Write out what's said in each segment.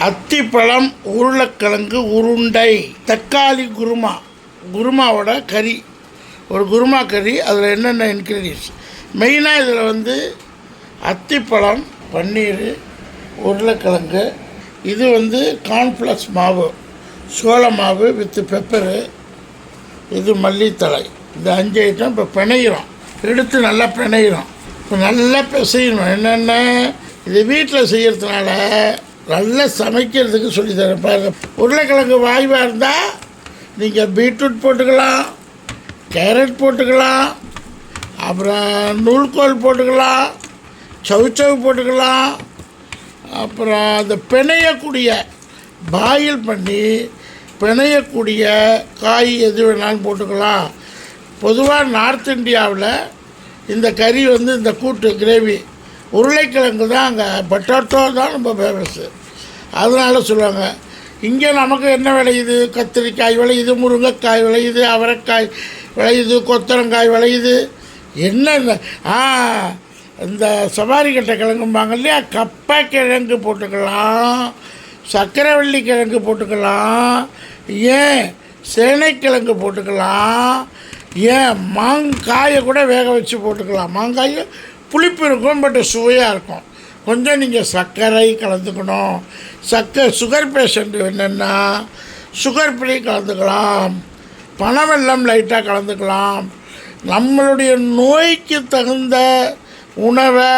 அத்திப்பழம் உருளைக்கிழங்கு உருண்டை. தக்காளி குருமா. குருமாவோட கறி. ஒரு குருமா கறி அதில் என்னென்ன இன்க்ரீடியன்ஸ் மெயினாக இதில் வந்து அத்திப்பழம் பன்னீர் உருளைக்கிழங்கு. இது வந்து கார்ன்ஃப்ளக்ஸ் மாவு. சோள மாவு வித்து பெப்பரு இது மல்லித்தலை இந்த அஞ்சு ஐட்டம் இப்போ பிணையிறோம். எடுத்து நல்லா பிணையிறோம். இப்போ நல்லா பிசையணும். என்னென்ன? இது வீட்டில் செய்கிறதுனால நல்லா சமைக்கிறதுக்கு சொல்லித்தரேன் பாருங்கள் உருளைக்கிழங்கு வாய்வாக இருந்தால் நீங்கள் பீட்ரூட் போட்டுக்கலாம் கேரட் போட்டுக்கலாம் அப்புறம் நூல்கோல் போட்டுக்கலாம் சவுச்சவு போட்டுக்கலாம் அப்புறம் அந்த பிணையக்கூடிய பாயில் பண்ணி பிணையக்கூடிய காய் எது வேணாலும் போட்டுக்கலாம். பொதுவாக நார்த் இந்தியாவில் இந்த கறி வந்து இந்த கூட்டு கிரேவி உருளைக்கிழங்கு தான் அங்கே பொட்டேட்டோ தான் ரொம்ப ஃபேமஸ்ஸு அதனால சொல்லுவாங்க இங்கே நமக்கு என்ன விளையுது கத்திரிக்காய் விளையுது முருங்கைக்காய் விளையுது அவரைக்காய் விளையுது கொத்தரங்காய் விளையுது என்ன ஆ இந்த சவாரி கட்டை கிழங்கும்பாங்க இல்லையா? கப்பை கிழங்கு போட்டுக்கலாம் சக்கரவள்ளி கிழங்கு போட்டுக்கலாம் ஏன் சேனைக்கிழங்கு போட்டுக்கலாம் ஏன் மாங்காயை கூட வேக வச்சு போட்டுக்கலாம். மாங்காயை புளிப்பு இருக்கும் பட் சுவையாக இருக்கும். கொஞ்சம் நீங்கள் சர்க்கரை கலந்துக்கணும். சர்க்கரை சுகர் பேஷண்ட் என்னென்னா சுகர் ஃப்ரீ கலந்துக்கலாம். பனவெல்லம் லைட்டாக கலந்துக்கலாம். நம்மளுடைய நோய்க்கு தகுந்த உணவை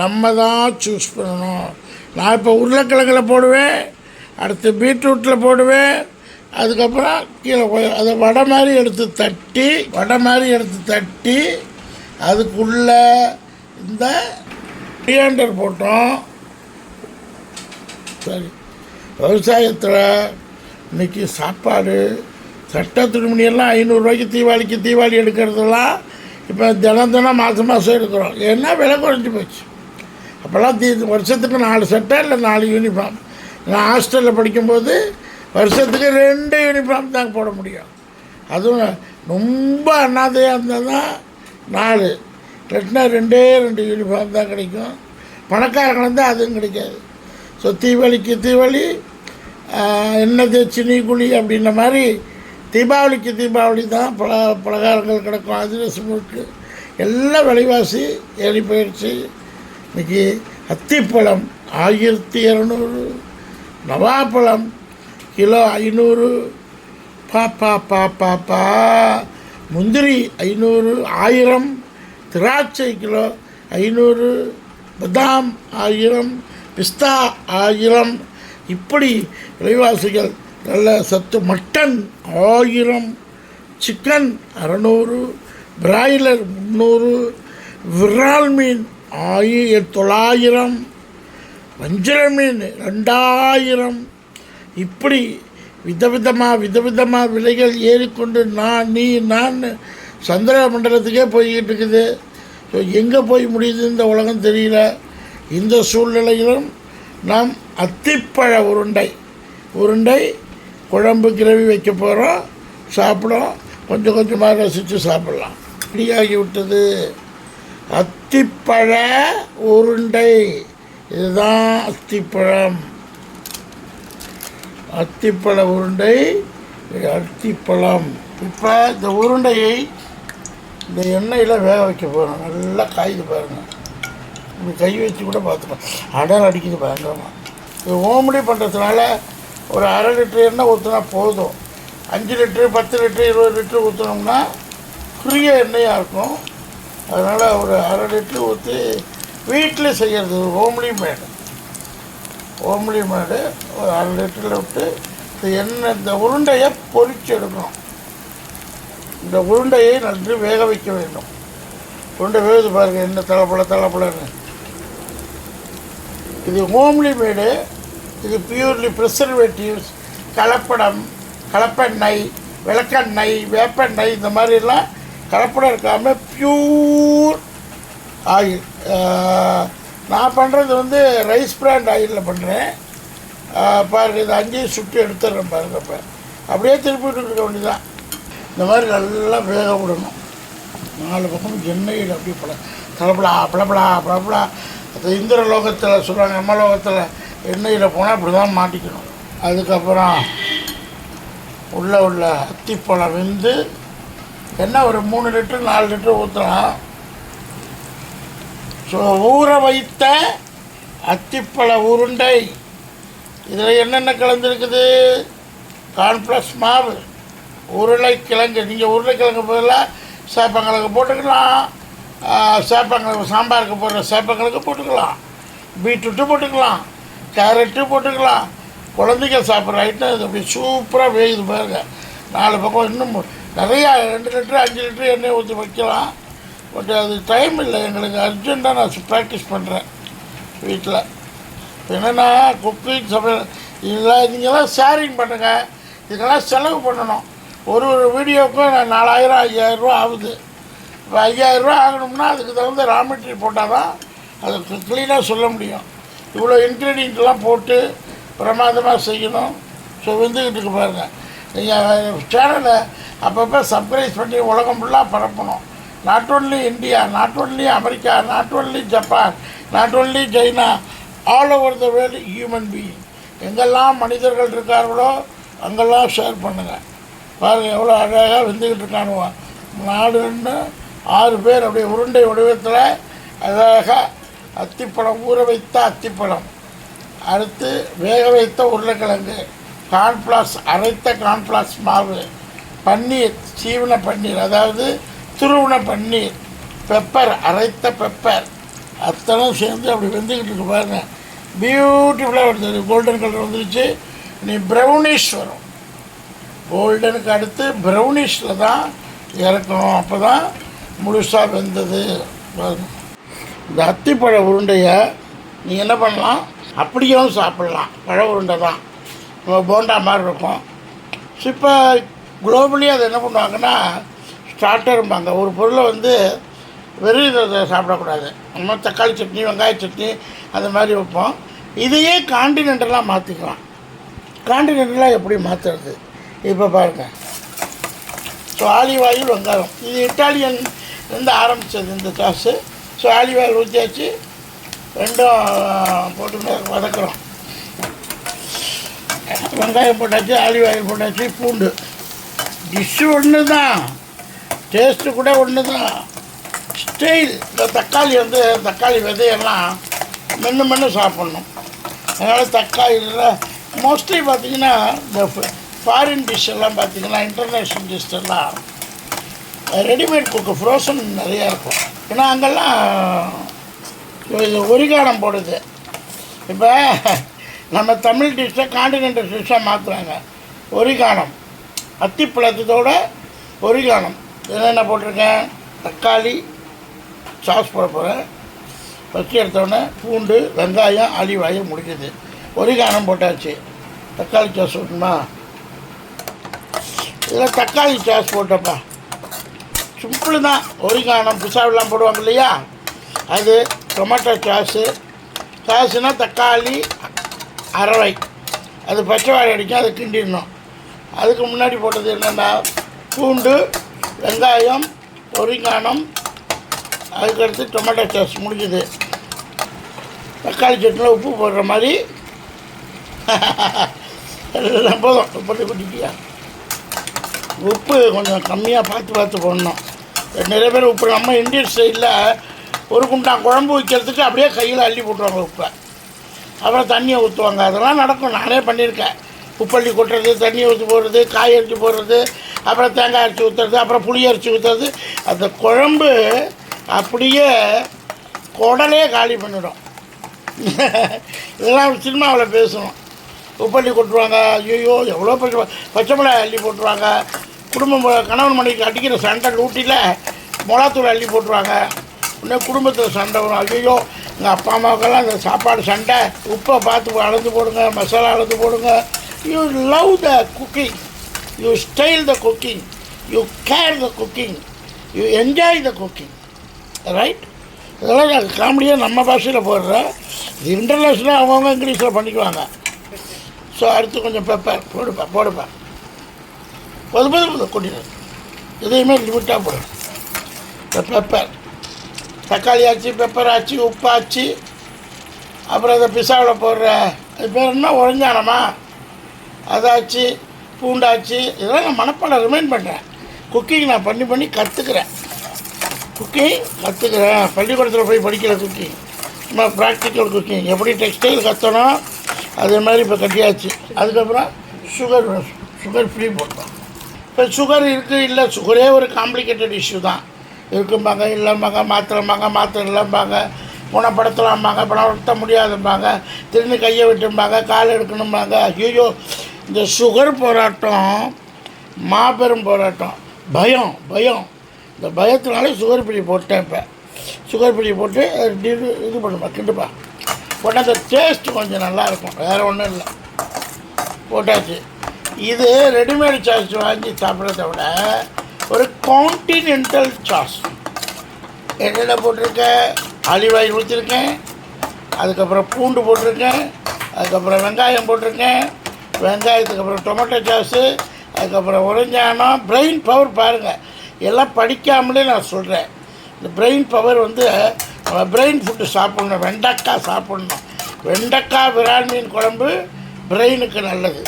நம்ம தான் சூஸ் பண்ணணும். நான் இப்போ உருளைக்கிழங்குல போடுவேன் அடுத்து பீட்ரூட்டில் போடுவேன் அதுக்கப்புறம் கீழே அதை வடை மாதிரி எடுத்து தட்டி வடை மாதிரி எடுத்து தட்டி அதுக்குள்ளே இந்த டியாண்டர் போட்டோம். சரி. விவசாயத்தில் இன்னைக்கு சாப்பாடு சட்ட துணிமணியெல்லாம் ஐநூறுரூவாய்க்கு தீபாவளிக்கு தீபாவளி எடுக்கிறதெல்லாம் இப்போ தினம் தினம் மாதம் மாதம் எடுக்கிறோம். ஏன்னா விலை குறைஞ்சி போச்சு. அப்போல்லாம் தீ வருஷத்துக்கு நாலு சட்டை இல்லை நாலு யூனிஃபார்ம் நான் ஹாஸ்டலில் படிக்கும்போது வருஷத்துக்கு ரெண்டு யூனிஃபார்ம் தான் போட முடியும். அதுவும் ரொம்ப அண்ணாதையாக இருந்தால் தான் நாலு. கட்டினா ரெண்டே ரெண்டு யூனிஃபார்ம் தான் கிடைக்கும். பணக்காரங்க இருந்தால் அதுவும் கிடைக்காது. ஸோ தீபாவளிக்கு தீபாவளி என்ன எண்ணெய் நீ குழி அப்படின்ற மாதிரி தீபாவளிக்கு தீபாவளி தான் பல பலகாரங்கள் கிடக்கும். அதிரசம் முழுக்கு எல்லாம் விலைவாசி ஏறி போயிடுச்சு. இன்னைக்கு அத்திப்பழம் ஆயிரத்தி இரநூறு நவாப்பழம் கிலோ ஐநூறு. பா பா பா பா பா. முந்திரி ஐநூறு ஆயிரம் திராட்சை கிலோ ஐநூறு பதாம் ஆயிரம் பிஸ்தா ஆயிரம். இப்படி விலைவாசிகள் நல்ல சத்து மட்டன் ஆயிரம் சிக்கன் அறநூறு பிராய்லர் முந்நூறு விரால் மீன் ஆயிர தொள்ளாயிரம் வஞ்சிர மீன் ரெண்டாயிரம் இப்படி விதவிதமாக விதவிதமாக விலைகள் ஏறிக்கொண்டு நான் நீ நான் சந்திர மண்டலத்துக்கே போய்கிட்டு இருக்குது. ஸோ எங்கே போய் முடியுது இந்த உலகம் தெரியல. இந்த சூழ்நிலையிலும் நாம் அத்திப்பழ உருண்டை உருண்டை குழம்பு கிரவி வைக்க போகிறோம் சாப்பிடும் கொஞ்சம் கொஞ்சமாக ரசித்து சாப்பிட்லாம். ரெடியாகி விட்டது அத்திப்பழ உருண்டை. இதுதான் அத்திப்பழம். அத்திப்பழ உருண்டை அத்திப்பழம். இப்போ இந்த உருண்டையை இந்த எண்ணெயில் வேக வைக்க போகிறோம் நல்லா காய்க்கு பாருங்கள் இப்படி கை வச்சு கூட பார்த்துக்கலாம். அடல் அடிக்குது பயங்கரமாக இது ஓமடி பண்ணுறதுனால ஒரு அரை லிட்டர் எண்ணெய் ஊற்றினா போதும். அஞ்சு லிட்ரு பத்து லிட்ரு இருபது லிட்ரு ஊற்றினோம்னா குறுகிய எண்ணெயாக இருக்கும். அதனால் ஒரு அரை லிட்ரு ஊற்றி வீட்டில் செய்கிறது ஹோம்லி வேண்டும் ஓம்லி மாடு ஒரு அரை லிட்டரில் விட்டு இந்த எண்ணெய் இந்த உருண்டையை பொறிச்சு எடுக்கணும். இந்த உருண்டையை நன்று வேக வைக்க வேண்டும். உருண்டை வேகுது பாருங்கள் என்ன தலைப்பழ தலைப்பழன்னு இது ஹோம்லி மேடு இது பியூர்லி ப்ரிசர்வேட்டிவ்ஸ் கலப்படம் கலப்பெண்ணெய் விளக்கெண்ணெய் வேப்பெண்ணெய் இந்த மாதிரிலாம் கலப்படம் இருக்காமல் பியூர் ஆயில் நான் பண்ணுறது வந்து ரைஸ் பிராண்ட் ஆயிலில் பண்ணுறேன் பாருங்கள் இது அங்கேயும் சுட்டு எடுத்துடுறேன் பாருங்க இப்போ அப்படியே திருப்பி இருக்க வேண்டியதான் இந்த மாதிரி நல்லா வேக விடணும். நாலு பக்கம் எண்ணெயில் அப்படியே பல தளப்படா பலப்படா பலப்படா அது இந்திர லோகத்தில் சொல்கிறாங்க அம்ம லோகத்தில் எண்ணெயில் போனால் இப்படி தான் மாட்டிக்கணும். அதுக்கப்புறம் உள்ளே உள்ள அத்திப்பழம் வெந்து என்ன ஒரு மூணு லிட்டர் நாலு லிட்டர் ஊற்றலாம் ஊற வைத்த அத்திப்பழ உருண்டை. இதில் என்னென்ன கலந்துருக்குது? கார்ன்ஃப்ளக்ஸ் மாவு உருளைக்கிழங்கு. நீங்கள் உருளைக்கிழங்கு பதிலாக சேப்பங்கிழங்கு போட்டுக்கலாம். சேப்பங்கிழங்கு சாம்பாருக்கு போடுற சேப்பங்கிழங்கு போட்டுக்கலாம். பீட்ரூட்டு போட்டுக்கலாம். கேரட்டு போட்டுக்கலாம். குழந்தைங்க சாப்பிட்ற ஐட்டம் இது. அப்படி சூப்பராக வேகுது பாருங்க. நாலு பக்கம் இன்னும் நிறையா ரெண்டு லிட்டரு அஞ்சு லிட்டரு எண்ணெய் ஊற்றி வைக்கலாம். பட் அது டைம் இல்லை. எங்களுக்கு அர்ஜெண்ட்டாக நான் ப்ராக்டிஸ் பண்ணுறேன் வீட்டில் என்னென்னா குக்கிங் சமையல் இதெல்லாம் இதுங்கெல்லாம் ஷேரிங் பண்ணுங்கள் இதுக்கெல்லாம் செலவு பண்ணணும். ஒரு ஒரு வீடியோவுக்கும் நான் நாலாயிரம் ஐயாயிரரூவா ஆகுது. இப்போ ஐயாயிரரூவா ஆகணும்னா அதுக்கு தகுந்த ரா மெட்டீரியல் போட்டால் தான் அது க்ளீனாக சொல்ல முடியும். இவ்வளோ இன்க்ரீடியண்ட்லாம் போட்டு பிரமாதமாக செய்யணும். ஸோ வந்துக்கிட்டு இருக்கு பாருங்கள் நீங்கள் சேனலை அப்பப்போ சப்ரைஸ் பண்ணி உலகம் ஃபுல்லாக பரப்பணும். Not only India not only America not only Japan not only China all over the world human being எங்கெல்லாம் மனிதர்கள் இருக்கார்களோ அங்கெல்லாம் ஷேர் பண்ணுங்கள் பாருங்கள் எவ்வளோ அழகாக விந்துக்கிட்டு இருக்கானுவா நாலு ஆறு பேர் அப்படியே உருண்டை வடிவத்தில் அழகாக அத்திப்பழம் ஊற வைத்த அத்திப்பழம். அடுத்து வேக வைத்த உருளைக்கிழங்கு கார்ன்ஃப்ளாக்ஸ் அரைத்த கார்ன்ஃப்ளாக்ஸ் மாவு பன்னீர் சீவன பன்னீர் அதாவது துருவன பன்னீர் பெப்பர் அரைத்த பெப்பர் அத்தனை சேர்ந்து அப்படி வெந்துக்கிட்டு இருக்கு பாருங்க. பியூட்டிஃபுல்லாக வருது. கோல்டன் கலர் வந்துருச்சு. நீ ப்ரௌனிஷ் வரும். கோல்டனுக்கு அடுத்து ப்ரௌனிஷில் தான் இறக்கணும். அப்போ தான் முழுசாக வெந்தது. பாருங்க. இந்த அத்திப்பழ உருண்டையை நீ என்ன பண்ணலாம்? அப்படியும் சாப்பிட்லாம். பழ உருண்டை தான். நம்ம போண்டா மாதிரி இருக்கும். ஸோ இப்போ குளோபலி அதை என்ன பண்ணுவாங்கன்னா ஸ்டார்டரும்பாங்க ஒரு பொருளை வந்து வெறும் இதை சாப்பிடக்கூடாது. நம்ம தக்காளி சட்னி வெங்காய சட்னி அந்த மாதிரி வைப்போம். இதையே காண்டினென்டலாக மாற்றிக்கலாம் காண்டினென்டலாக எப்படி மாற்றுறது இப்போ பாருங்கள் ஸோ ஆலிவ் ஆயில் வெங்காயம். இது இட்டாலியன் இருந்து ஆரம்பித்தது இந்த சாஸு ஸோ ஆலிவ் ஆயில் ஊற்றியாச்சு ரெண்டும் போட்டு வதக்குறோம். வெங்காயம் போட்டாச்சு ஆலிவ் ஆயில் போட்டாச்சு பூண்டு. டிஷ்ஷு ஒன்று தான் டேஸ்ட்டு கூட ஒன்று தான் ஸ்டைல் இந்த தக்காளி வந்து தக்காளி விதையெல்லாம் மென்று மென்று சாப்பிட்ணும். அதனால் தக்காளியில் மோஸ்ட்லி பார்த்தீங்கன்னா இந்த ஃபாரின் டிஷ் எல்லாம் இன்டர்நேஷ்னல் டிஷ் எல்லாம் ரெடிமேட் குக்கு ஃப்ரோசன் நிறையா இருக்கும். ஏன்னா அங்கெல்லாம் இது ஒரிகானம் போடுது. இப்போ நம்ம தமிழ் டிஷ்ஷை காண்டினென்டல் டிஷ்ஷாக மாற்றுறாங்க ஒரிகானம் அத்திப்பழத்தோட ஒரிகானம் என்னென்ன போட்டிருக்கேன்? தக்காளி சாஸ் போட போகிறேன் ஃபஸ்ட்டு எடுத்தோடனே பூண்டு வெங்காயம் ஆலிவாயும் முடிக்குது. ஒரிகானம் போட்டாச்சு. தக்காளி சாஸ் போட்டுமா இதில் தக்காளி சாஸ் போட்டப்பா. சிம்பிள் தான். ஒரிகானம் புசாவெல்லாம் போடுவாங்க இல்லையா? அது டொமேட்டோ சாஸு சாஸுனா தக்காளி அரவை. அது பச்சை வாழை அடிக்கும் அதை கிண்டிடணும். அதுக்கு முன்னாடி போட்டது என்னென்னா பூண்டு வெங்காயம் ஒரிங்கானம் அதுக்கடுத்து டொமேட்டோ சாஸ் முடிஞ்சுது. தக்காளி சட்னியில் உப்பு போடுற மாதிரி. எல்லாம் போதும். போட்டு கொட்டிட்டியா உப்பு கொஞ்சம் கம்மியாக பார்த்து பார்த்து போடணும். நிறைய பேர் உப்பு நம்ம இந்தியன் ஸ்டைலில் ஒரு குண்டான் குழம்பு வைக்கிறதுக்கு அப்படியே கையில் அள்ளி போட்டுருவாங்க உப்பை. அப்புறம் தண்ணியை ஊற்றுவாங்க அதெல்லாம் நடக்கும். நானே பண்ணியிருக்கேன். உப்பள்ளி கொட்டுறது தண்ணியை ஊற்றி போடுறது காய் அரிஞ்சு போடுறது அப்புறம் தேங்காய் அரைச்சி ஊற்றுறது அப்புறம் புளி அரைச்சி ஊற்றுறது அந்த குழம்பு அப்படியே குடலே காலி பண்ணிடும். இதெல்லாம் சினிமாவில் பேசணும் உப்பள்ளி கொட்டுருவாங்க ஐயோ எவ்வளோ பச்சை பச்சை மிளகாய் அள்ளி போட்டுருவாங்க. குடும்பம் கணவன் மனைவிக்கு அடிக்கிற சண்டை லூட்டியில் மிளகாத்தூள் அள்ளி போட்டுருவாங்க. இன்னும் குடும்பத்தில் சண்டை வரும். ஐயோ எங்கள் அப்பா அம்மாவுக்கெல்லாம் இந்த சாப்பாடு சண்டை. உப்பை பார்த்து அளந்து போடுங்க மசாலா அளந்து போடுங்க. You love the cooking. You style the cooking you care the cooking you enjoy the cooking right இதெல்லாம் நான் காமெடியாக நம்ம பாஷையில் போடுறேன் இது இன்டர்நேஷ்னலாக அவங்கவுங்க இங்கிலீஷில் பண்ணிக்குவாங்க. ஸோ அடுத்து கொஞ்சம் பெப்பர் போடுப்பா போடுப்பா. பொது பொது பொது கொட்டிடு. எதையுமே லிமிட்டாக போடும் பெப்பர் தக்காளி ஆச்சு பெப்பர் ஆச்சு உப்பு ஆச்சு. அப்புறம் அதை பிசாவில் போடுற. அது பேர் என்ன? உறைஞ்சானமா அதாச்சு. பூண்டாச்சு. இதெல்லாம் நான் மனப்பாடம் ரிமைண்ட் பண்ணுறேன் குக்கிங் நான் பண்ணி பண்ணி கற்றுக்குறேன் குக்கிங் கற்றுக்குறேன் பள்ளிக்கூடத்தில் போய் படிக்கிற குக்கிங் நம்ம ப்ராக்டிக்கல் குக்கிங் எப்படி டெக்ஸ்டைல் கற்றணும் அதே மாதிரி இப்போ கட்டியாச்சு. அதுக்கப்புறம் சுகர் சுகர் ஃப்ரீ போட்டோம். இப்போ சுகர் இருக்குது இல்லை சுகரே ஒரு காம்ப்ளிகேட்டட் இஷ்யூ தான். இருக்கும்பாங்க இல்லைம்பாங்க மாத்திரம்பாங்க மாத்திரை இல்லைம்பாங்க குணப்படுத்தலாம்பாங்க குணப்படுத்த முடியாதும்பாங்க. திரும்பி கையை விட்டும்பாங்க கால் எடுக்கணும்பாங்க. ஐயோ இந்த சுகர் போராட்டம் மாபெரும் போராட்டம். பயம் பயம். இந்த பயத்தினாலே சுகர் பிடி போட்டேன் இப்போ. சுகர் பிடி போட்டு இது இது பண்ணுப்பா கிண்டுப்பா. போட்டால் அந்த டேஸ்ட் கொஞ்சம் நல்லாயிருக்கும். வேறு ஒன்றும் இல்லை. போட்டாச்சு. இது ரெடிமேட் சாஸ் வாங்கி சாப்பிட்றத விட ஒரு கான்டினென்டல் சாஸ் என்னென்ன போட்டிருக்கேன்? ஆலிவ் ஆயில் ஊற்றிருக்கேன் அதுக்கப்புறம் பூண்டு போட்டிருக்கேன். அதுக்கப்புறம் வெங்காயம் போட்டிருக்கேன். வெங்காயத்துக்கு அப்புறம் டொமேட்டோ சாஸு அதுக்கப்புறம் உறைஞ்சானம் பிரெயின் பவர் பாருங்கள் எல்லாம் படிக்காமலே நான் சொல்கிறேன் இந்த பிரெயின் பவர் வந்து நம்ம பிரெயின் ஃபுட்டு சாப்பிட்ணும். வெண்டைக்காய் சாப்பிட்ணும். வெண்டைக்காய் விரால் மீன் குழம்பு பிரெயினுக்கு நல்லது.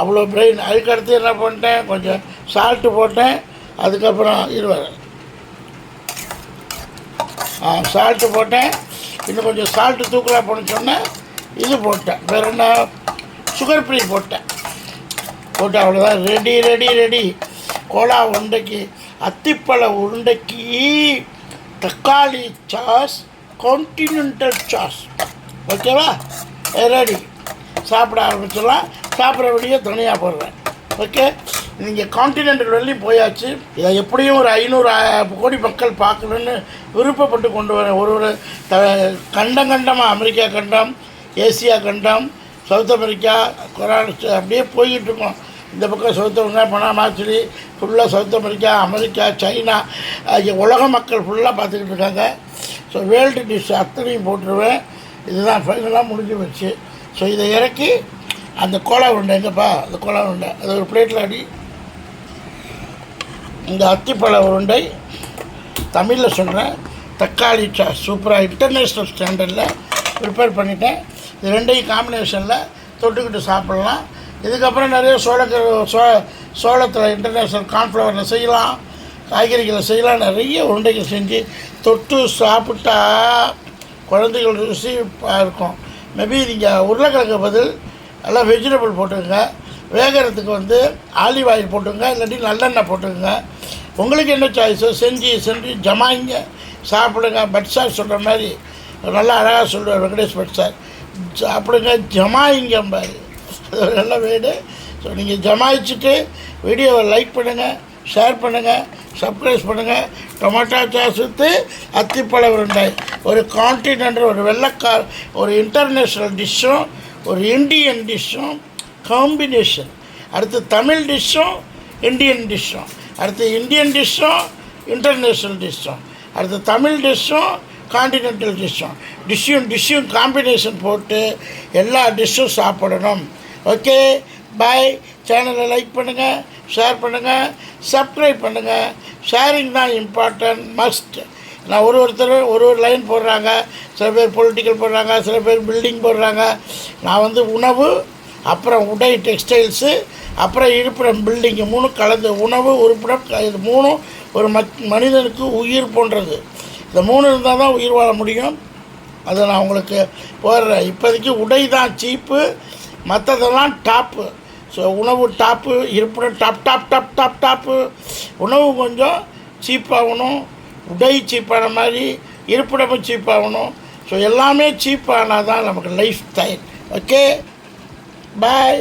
அவ்வளோ பிரெயின் அதுக்கடுத்து என்ன பண்ணிட்டேன்? கொஞ்சம் சால்ட்டு போட்டேன். அதுக்கப்புறம் இருவர் ஆ சால்ட்டு போட்டேன். இன்னும் கொஞ்சம் சால்ட்டு தூக்கலாக போன சொன்னேன். இது போட்டேன். வேறு என்ன? சுகர் ஃப்ரீ போட்டேன். போட்டு அவ்வளோதான் ரெடி ரெடி ரெடி கோலா உருண்டைக்கு அத்திப்பழ உருண்டைக்கு தக்காளி சாஸ் கான்டினென்டல் சாஸ் ஓகேவா ரெடி சாப்பிட ஆரம்பிச்சிடலாம். சாப்பிட்ற வழியே தனியாக போடுறேன். ஓகே நீங்கள் கான்டினென்டல் வரையும் போயாச்சு. இதை எப்படியும் ஒரு ஐநூறு கோடி மக்கள் பார்க்கணுன்னு விருப்பப்பட்டு கொண்டு வரேன். ஒரு ஒரு த கண்டம் கண்டமாக அமெரிக்கா கண்டம் ஏசியா கண்டம் சவுத் அமெரிக்கா கொரான் அப்படியே போய்கிட்டு இருக்கோம். இந்த பக்கம் சவுத் அமெரிக்கா பனாமாச்சிலி ஃபுல்லாக சவுத் அமெரிக்கா அமெரிக்கா சைனா ஆகிய உலக மக்கள் ஃபுல்லாக பார்த்துக்கிட்டு இருக்காங்க. ஸோ வேர்ல்டு டிஷ் அத்தனையும் போட்டுருவேன். இதுதான் ஃபைனலாக முடிஞ்சு வச்சு ஸோ இதை இறக்கி அந்த கோலா உருண்டை எங்கப்பா அந்த கோலா உருண்டை அது ஒரு பிளேட்டில் அடி. இந்த அத்திப்பழ உருண்டை தமிழில் சொல்கிறேன் தக்காளி சூப்பராக இன்டர்நேஷ்னல் ஸ்டாண்டர்டில் ப்ரிப்பேர் பண்ணிட்டேன். இது ரெண்டையும் காம்பினேஷனில் தொட்டுக்கிட்டு சாப்பிட்லாம். இதுக்கப்புறம் நிறைய சோளக்கரு சோ சோளத்தில் இன்டர்நேஷ்னல் கார்ன்ஃப்ளவரில் செய்யலாம் காய்கறிகளை செய்யலாம் நிறைய உருண்டைகள் செஞ்சு தொட்டு சாப்பிட்டா குழந்தைகள் ருசி இருக்கும். மேபி நீங்கள் உருளைக்கிழங்கு பதில் எல்லாம் வெஜிடபிள் போட்டுக்கோங்க. வேகிறதுக்கு வந்து ஆலிவ் ஆயில் போட்டுக்கோங்க இல்லாட்டி நல்லெண்ணெய் போட்டுக்கோங்க. உங்களுக்கு என்ன சாய்ஸோ செஞ்சு செஞ்சு ஜமாயிங்க. சாப்பிடுங்க. பட் சார் சொல்கிற மாதிரி நல்லா அழகாக சொல்லுவார் வெங்கடேஷ் பட் சார். சாப்பிடுங்க ஜமாயிங்க பாரு. நல்ல வீடு. ஸோ நீங்கள் ஜமாயிச்சுட்டு வீடியோவை லைக் பண்ணுங்கள் ஷேர் பண்ணுங்கள் சப்ஸ்கிரைப் பண்ணுங்கள் டொமேட்டோ சாஸ் வித்து அத்திப்பழ உருண்டை. ஒரு கான்டினென்ட் ஒரு வெள்ளக்கார் ஒரு இன்டர்நேஷ்னல் டிஷ்ஷும் ஒரு இண்டியன் டிஷ்ஷும் காம்பினேஷன் அடுத்து தமிழ் டிஷ்ஷும் இண்டியன் டிஷ்ஷும் அடுத்து இந்தியன் டிஷ்ஷும் இன்டர்நேஷ்னல் டிஷ்ஷும் அடுத்து தமிழ் டிஷ்ஷும் காண்டினென்டல் டிஷ்ஷும் டிஷ்ஷும் டிஷ்ஷும் காம்பினேஷன் போட்டு எல்லா டிஷ்ஷும் சாப்பிடணும். ஓகே பாய் சேனலை லைக் பண்ணுங்கள் ஷேர் பண்ணுங்கள் சப்ஸ்கிரைப் பண்ணுங்கள் ஷேரிங் தான் இம்பார்ட்டன்ட் மஸ்ட் நான் ஒரு ஒருத்தர் ஒரு ஒரு லைன் போடுறாங்க. சில பேர் பொலிட்டிக்கல் போடுறாங்க சில பேர் பில்டிங் போடுறாங்க. நான் வந்து உணவு அப்புறம் உடை டெக்ஸ்டைல்ஸு அப்புறம் இருப்பிடம் பில்டிங்கு மூணும் கலந்து உணவு உறுப்பிடம் இது மூணும் ஒரு மத் மனிதனுக்கு உயிர் போன்றது. இந்த மூணு இருந்தால் தான் உயிர் வாழ முடியும். அதை நான் உங்களுக்கு போடுறேன். இப்போதைக்கு உடை தான் சீப்பு மற்றதெல்லாம் டாப்பு. ஸோ உணவு டாப்பு இருப்பிடம் top top top top top. உணவு கொஞ்சம் சீப்பாகணும். உடை சீப்பான மாதிரி இருப்பிடமும் சீப்பாகணும். ஸோ எல்லாமே சீப்பானால் தான் நமக்கு லைஃப் ஸ்டைல் ஓகே பாய்